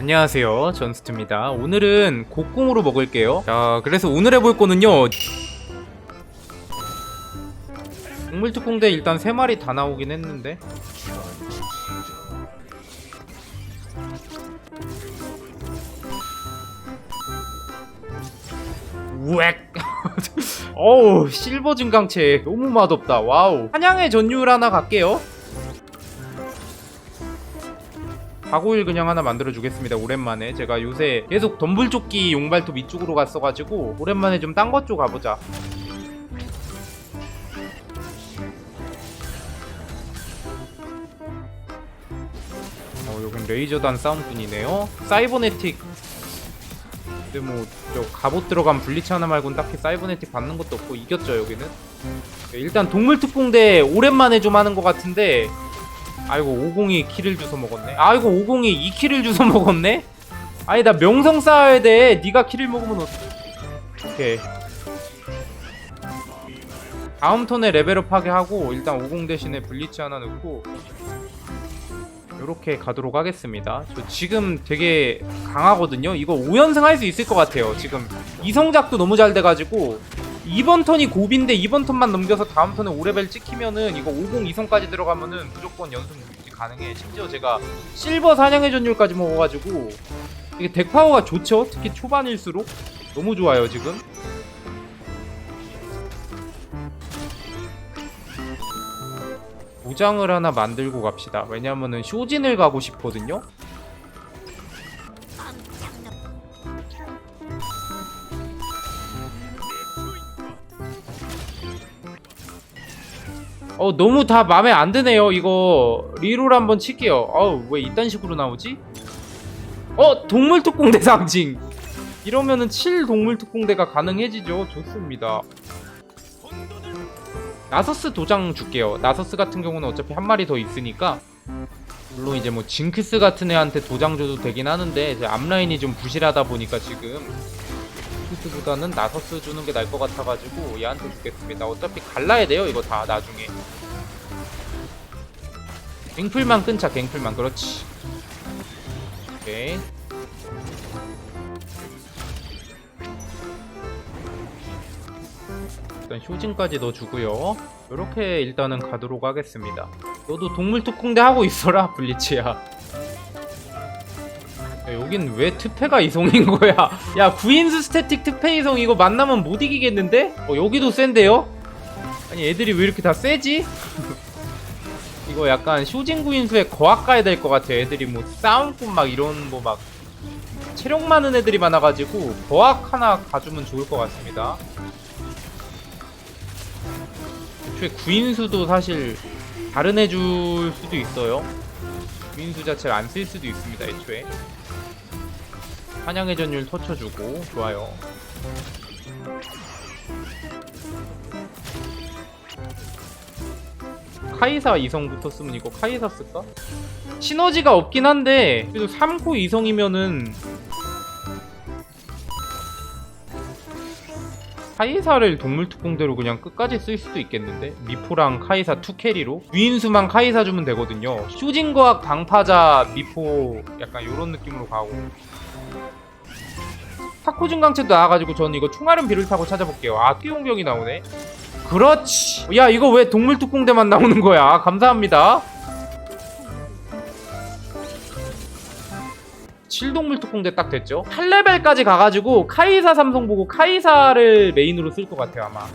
안녕하세요 전스트입니다. 오늘은 곡궁으로 먹을게요. 자 그래서 오늘 해볼 거는요. 동물특공대 일단 3마리 다 나오긴 했는데. 우엑 어우 실버 증강체 너무 맛없다. 와우. 한양의 전율 하나 갈게요 가고일 그냥 하나 만들어 주겠습니다. 오랜만에. 제가 요새 계속 덤불조끼 용발톱 이쪽으로 갔어가지고 오랜만에 좀 딴 것 쪽 가보자. 어 여긴 레이저단 싸움꾼이네요. 사이버네틱. 근데 뭐 저 갑옷 들어간 블리츠 하나 말고는 딱히 사이버네틱 받는 것도 없고 이겼죠 여기는. 일단 동물특공대 오랜만에 좀 하는 것 같은데 아이고 50이 키를 주워 먹었네. 아이고 50이 2키를 주워 먹었네? 아니 나 명성 쌓아야 돼. 네가 키를 먹으면 어떡해. 오케이. 다음 턴에 레벨업 하게 하고 일단 50 대신에 블리츠 하나 넣고 요렇게 가도록 하겠습니다. 저 지금 되게 강하거든요? 이거 5연승 할 수 있을 것 같아요 지금. 이성작도 너무 잘 돼가지고 이번 턴이 고비인데 이번 턴만 넘겨서 다음 턴에 5레벨 찍히면은 이거 50 이성까지 들어가면은 무조건 연승 유지 가능해. 심지어 제가 실버 사냥의 전율까지 먹어가지고 이게 덱 파워가 좋죠? 특히 초반일수록? 너무 좋아요 지금. 도장을 하나 만들고 갑시다. 왜냐면은 쇼진을 가고 싶거든요 어 너무 다 마음에 안 드네요 이거. 리롤 한번 칠게요. 어우 왜 이딴 식으로 나오지? 어 동물특공대 상징. 이러면은 7 동물특공대가 가능해지죠. 좋습니다. 나서스 도장 줄게요. 나서스 같은 경우는 어차피 한 마리 더 있으니까. 물론 이제 뭐 징크스 같은 애한테 도장 줘도 되긴 하는데 제 앞라인이 좀 부실하다 보니까 지금 징크스보다는 나서스 주는 게 나을 것 같아가지고 얘한테 주겠습니다. 어차피 갈라야 돼요 이거 다 나중에. 갱플만 끊자 갱플만. 그렇지. 오케이. 일단 효진까지 넣어주고요. 이렇게 일단은 가도록 하겠습니다. 너도 동물특공대 하고 있어라 블리츠야 야, 여긴 왜 특패가 이성인 거야 야 구인수 스태틱 특패 이성 이거 만나면 못 이기겠는데? 어 여기도 센데요? 아니 애들이 왜 이렇게 다 세지? 이거 약간 쇼진 구인수에 거학 가야 될 것 같아 애들이 뭐 싸움꾼 막 이런 뭐 막 체력 많은 애들이 많아가지고 거학 하나 가주면 좋을 것 같습니다 애초에 구인수도 사실 다른 애줄 수도 있어요. 구인수 자체를 안 쓸 수도 있습니다. 애초에 환양의 전율 터쳐주고 좋아요. 카이사 이성 붙었으면 이거 카이사 쓸까? 시너지가 없긴 한데 그래도 3코 이성이면은 카이사를 동물특공대로 그냥 끝까지 쓸 수도 있겠는데 미포랑 카이사 투캐리로 위인수만 카이사 주면 되거든요 쇼진거학 방파자 미포 약간 요런 느낌으로 가고 타코 증강체도 나와가지고 저는 이거 총알은 비를 타고 찾아볼게요. 아 띠용병이 나오네. 그렇지. 야 이거 왜 동물 특공대만 나오는 거야? 감사합니다. 7동물 특공대 딱 됐죠? 8레벨까지 가가지고 카이사 삼성 보고 카이사를 메인으로 쓸 것 같아요 아마.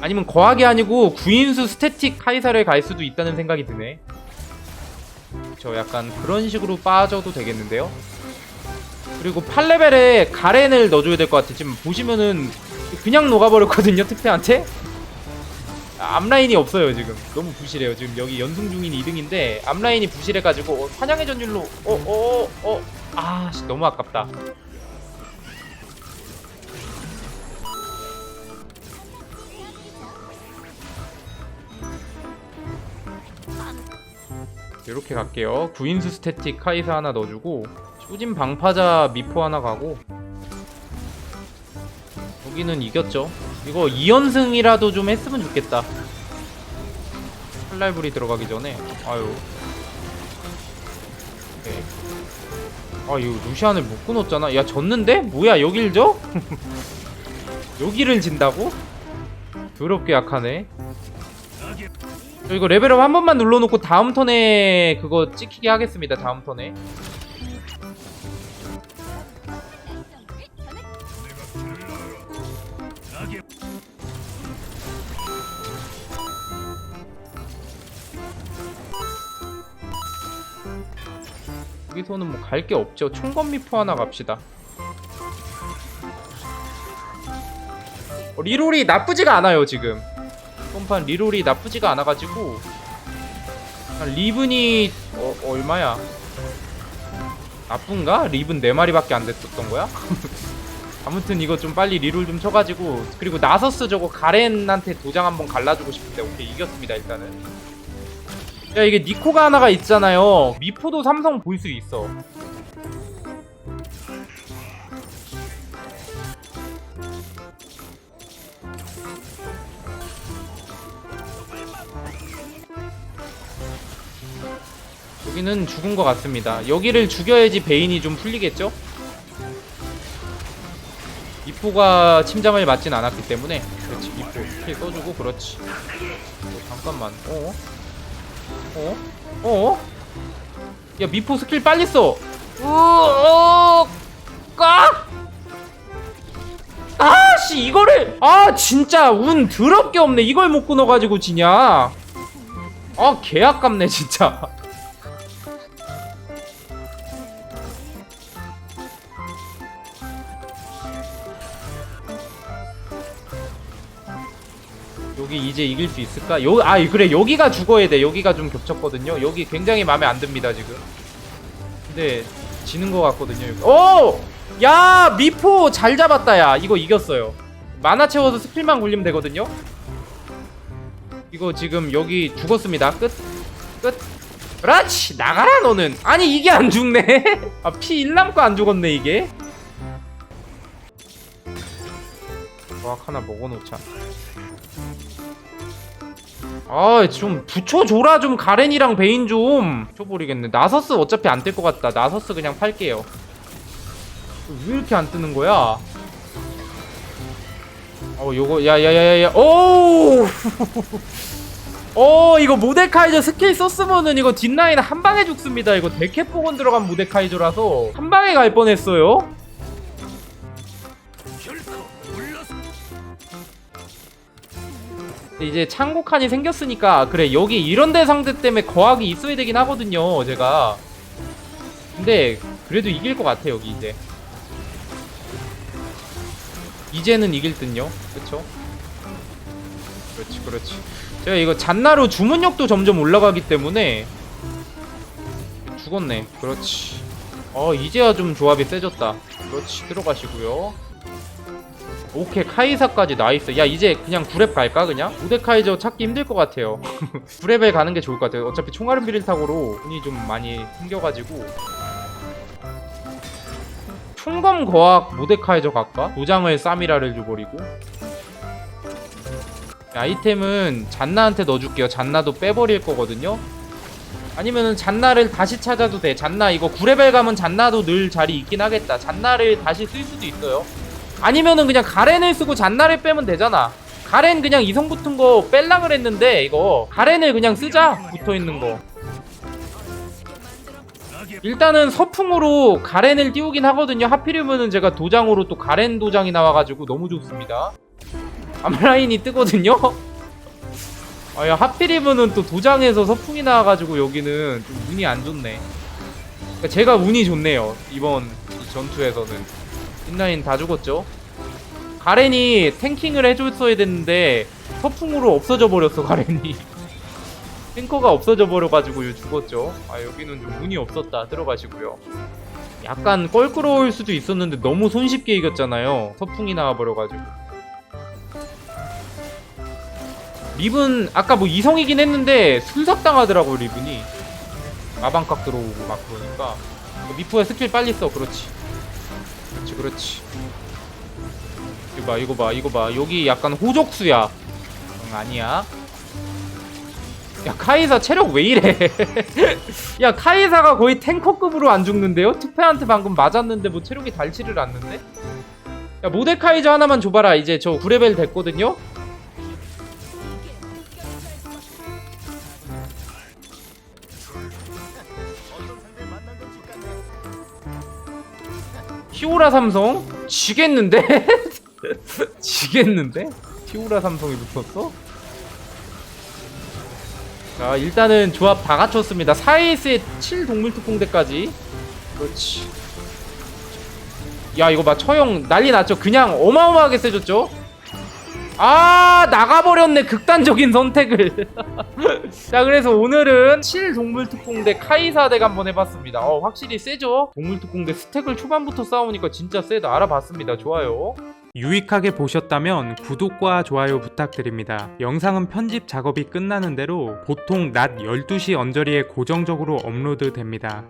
아니면 거학이 아니고 구인수 스태틱 카이사를 갈 수도 있다는 생각이 드네. 저 약간 그런 식으로 빠져도 되겠는데요 그리고 8레벨에 가렌을 넣어줘야 될 것 같아. 지금 보시면은 그냥 녹아버렸거든요 특패한테? 앞라인이 없어요 지금. 너무 부실해요. 지금 여기 연승 중인 2등인데 앞라인이 부실해가지고 어, 사냥의 전율로 어어어아 너무 아깝다. 이렇게 갈게요. 구인수 스태틱 카이사 하나 넣어주고 쇼진 방파자 미포 하나 가고 여기는 이겼죠 이거 2연승이라도 좀 했으면 좋겠다 칼날불이 들어가기 전에 아유 오케이. 아 이거 루시안을 못 끊었잖아 야 졌는데? 뭐야 여길 져? 여기를 진다고? 더럽게 약하네 저 이거 레벨업 한 번만 눌러놓고 다음 턴에 그거 찍히게 하겠습니다 다음 턴에 여기서는 뭐 갈 게 없죠. 총검 미포 하나 갑시다. 어, 리롤이 나쁘지가 않아요 지금. 이번판 리롤이 나쁘지가 않아가지고. 한 리븐이 어, 얼마야? 나쁜가? 리븐 4마리밖에 안 됐었던 거야? 아무튼 이거 좀 빨리 리롤 좀 쳐가지고. 그리고 나서스 저거 가렌한테 도장 한번 갈라주고 싶은데 오케이 이겼습니다 일단은 야 이게 니코가 하나가 있잖아요. 미포도 삼성 볼 수 있어. 여기는 죽은 것 같습니다. 여기를 죽여야지 베인이 좀 풀리겠죠? 미포가 침잠을 맞진 않았기 때문에. 그렇지 미포. 스킬 써주고 그렇지. 어, 잠깐만. 어? 어? 어? 야 미포 스킬 빨리 써 으어 까? 아씨 이거를 아 진짜 운 더럽게 없네 이걸 못 끊어가지고 지냐 아 개 아깝네 진짜 여기 이제 이길 수 있을까? 요, 아 그래 여기가 죽어야 돼. 여기가 좀 겹쳤거든요. 여기 굉장히 마음에 안 듭니다 지금. 근데 지는 것 같거든요 여기. 오! 야 미포 잘 잡았다 야. 이거 이겼어요. 만화 채워서 스킬만 굴리면 되거든요? 이거 지금 여기 죽었습니다. 끝? 끝. 그렇지! 나가라 너는. 아니 이게 안 죽네. 아피 1남고 안 죽었네 이게. 과학 하나 먹어놓자 아, 좀 붙여줘라 좀 가렌이랑 베인 좀. 쳐버리겠네. 나서스 어차피 안 뜰 것 같다. 나서스 그냥 팔게요. 왜 이렇게 안 뜨는 거야? 어, 요거 야야야야야. 오! 어, 이거 모데카이저 스킬 썼으면은 이거 뒷라인 한 방에 죽습니다. 이거 데캐포건 들어간 모데카이저라서 한 방에 갈 뻔했어요. 이제 창고 칸이 생겼으니까 그래 여기 이런 데 상대 때문에 거학이 있어야 되긴 하거든요 제가. 근데 그래도 이길 것 같아 여기 이제. 이제는 이길 듯요. 그쵸? 그렇지 그렇지. 제가 이거 잔나로 주문력도 점점 올라가기 때문에 죽었네. 그렇지. 어 이제야 좀 조합이 세졌다. 그렇지 들어가시고요 오케이 카이사까지 나이스. 야 이제 그냥 9렙 갈까 그냥? 우데카이저 찾기 힘들 것 같아요. 9렙에 가는 게 좋을 것 같아요. 어차피 총알은 비릴 타고로 운이 좀 많이 생겨가지고. 총검 거학 모데카이저 갈까? 도장을 사미라를 줘버리고. 아이템은 잔나한테 넣어줄게요. 잔나도 빼버릴 거거든요. 아니면은 잔나를 다시 찾아도 돼. 잔나 이거 9레벨 가면 잔나도 늘 자리 있긴 하겠다. 잔나를 다시 쓸 수도 있어요 아니면은 그냥 가렌을 쓰고 잔나를 빼면 되잖아. 가렌 그냥 이성 붙은 거 뺄라 그랬는데 이거. 가렌을 그냥 쓰자 붙어있는 거. 일단은 서풍으로 가렌을 띄우긴 하거든요. 하필이면은 제가 도장으로 또 가렌 도장이 나와가지고 너무 좋습니다. 암라인이 뜨거든요? 아야 하필이면은 또 도장에서 서풍이 나와가지고 여기는 좀 운이 안 좋네. 그러니까 제가 운이 좋네요 이번 이 전투에서는 인라인 다 죽었죠? 가렌이 탱킹을 해줬어야 됐는데 서풍으로 없어져 버렸어 가렌이. 탱커가 없어져 버려가지고 죽었죠? 아 여기는 좀 운이 없었다. 들어가시고요. 약간 껄끄러울 수도 있었는데 너무 손쉽게 이겼잖아요. 서풍이 나와버려가지고. 립은 아까 뭐 이성이긴 했는데 순삭당하더라고 리븐이. 마방각 들어오고 막 그러니까. 미포의 스킬 빨리 써 그렇지 그렇지 그렇지 이거 봐 이거 봐 이거 봐 여기 약간 호적수야 응, 아니야 야 카이사 체력 왜 이래 야 카이사가 거의 탱커급으로 안 죽는데요? 투페한테 방금 맞았는데 뭐 체력이 닳지를 않는데? 야 모데카이저 하나만 줘봐라 이제 저 9레벨 됐거든요? 피오라 삼성? 지겠는데? 지겠는데? 피오라 삼성이 붙었어? 자 일단은 조합 다 갖췄습니다 4에이스에 7 동물특공대까지 그렇지 야 이거 봐 처형 난리 났죠 그냥 어마어마하게 세졌죠 아 나가버렸네 극단적인 선택을. 자 그래서 오늘은 7 동물특공대 카이사덱 한번 해봤습니다. 어 확실히 세죠? 동물특공대 스택을 초반부터 싸우니까 진짜 세다. 알아봤습니다. 좋아요. 유익하게 보셨다면 구독과 좋아요 부탁드립니다. 영상은 편집 작업이 끝나는 대로 보통 낮 12시 언저리에 고정적으로 업로드 됩니다.